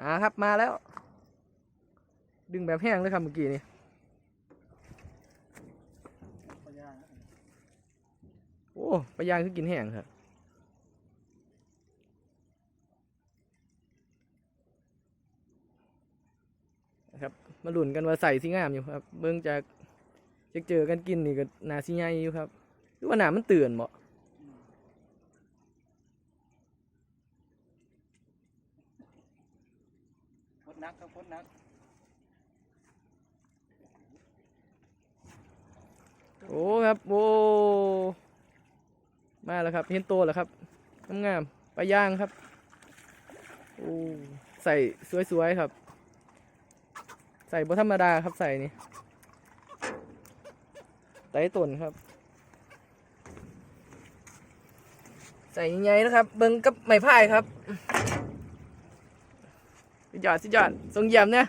อ่าครับมาแล้ว ดึงแบบแห้งเลยครับเมื่อกี้นี่โอ้ปลาย่างคือกินแห้งครับนะครับ มาหลุนกันว่าใส่สีงามอยู่ครับ เบิ่งจากจะเจอกันกินนี่ก็นาสีใหญ่อยู่ครับหรือว่าหนามันเตือนบ่พ ดนักครับพดนัก โอ้ครับโอ้มาแล้วครับเห็นโตแล้วครับงามๆปลาย่างครับโอ้ใส่สวยๆครับ ใส่บ่ธรรมดาครับใส่นี่ไต้ตุนครับ ใส่ใหญ่ๆนะครับ เบิ้งกับไม้พายครับ สุดยอดสุดยอดทรงเยี่ยมเนี่ย